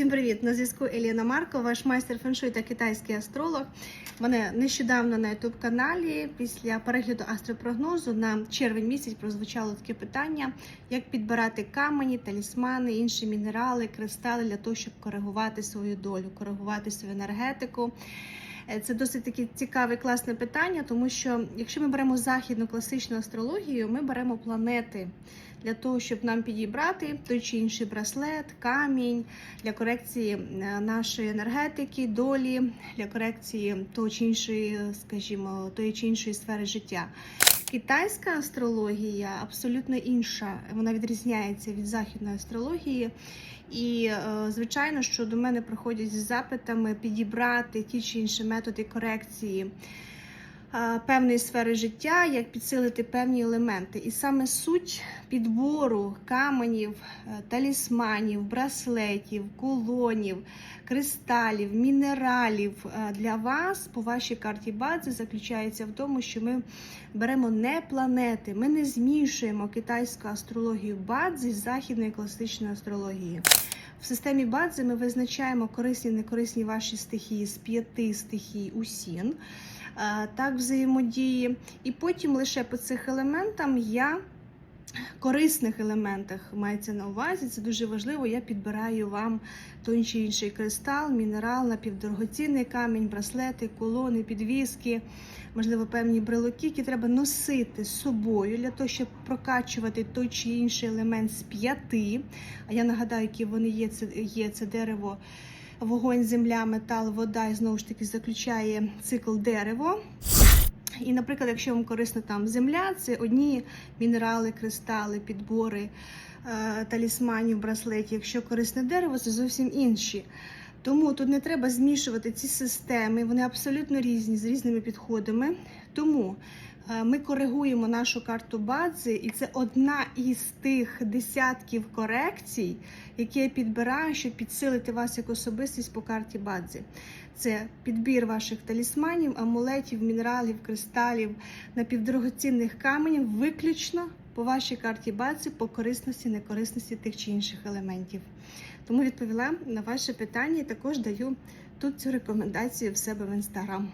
Всім привіт! На зв'язку Еліна Марко, ваш майстер феншуй та китайський астролог. Мене нещодавно на youtube каналі після перегляду астропрогнозу на червень місяць прозвучало таке питання: як підбирати камені, талісмани, інші мінерали, кристали для того, щоб коригувати свою долю, коригувати свою енергетику. Е, Це досить таке цікаве, класне питання, тому що якщо ми беремо західну класичну астрологію, ми беремо планети для того, щоб нам підібрати той чи інший браслет, камінь для корекції е, нашої енергетики, долі, для корекції того чи іншої, скажімо, тої чи іншої сфери життя. Китайська астрологія абсолютно інша. Вона відрізняється від західної астрології. І, е, звичайно, що до мене приходять з запитами підібрати ті чи інші методи корекції певної сфери життя, як підсилити певні елементи. І саме суть підбору каменів, е, талісманів, браслетів, кулонів, кристалів, мінералів е, для вас по вашій карті бази заключається в тому, що ми беремо не планети, ми не змішуємо китайську астрологію бадзи з західної класичної астрології. В системі бадзи ми визначаємо корисні некорисні ваші стихії з п'яти стихій усін, сін, так взаємодії. І потім лише по цих елементам я корисних елементах мається на увазі. Це дуже важливо. Я підбираю вам той чи інший кристал, мінерал, напівдорогоцінний камінь, браслети, колони, підвіски, можливо, певні брелоки, які треба носити з собою для того, щоб прокачувати той чи інший елемент з п'яти. А я нагадаю, які вони є. Це є це дерево. Вогонь, земля, метал, вода і знову ж таки заключає цикл дерево. І, наприклад, якщо вам корисна там земля, це одні мінерали, кристали, підбори, е, талісманів, браслетів. Якщо корисне дерево, це зовсім інші. Тому тут не треба змішувати ці системи, вони абсолютно різні з різними підходами. Тому е, ми коригуємо нашу карту бази, і це одна із тих десятків корекцій, які я підбираю, щоб підсилити вас як особистість по карті бази. Це підбір ваших талісманів, амулетів, мінералів, кристалів, напівдорогоцінних каменів, виключно по вашій карті бази, по корисності, некорисності тих чи інших елементів. Тому відповіла на ваше питання і також даю тут цю рекомендацію в себе в інстаграм.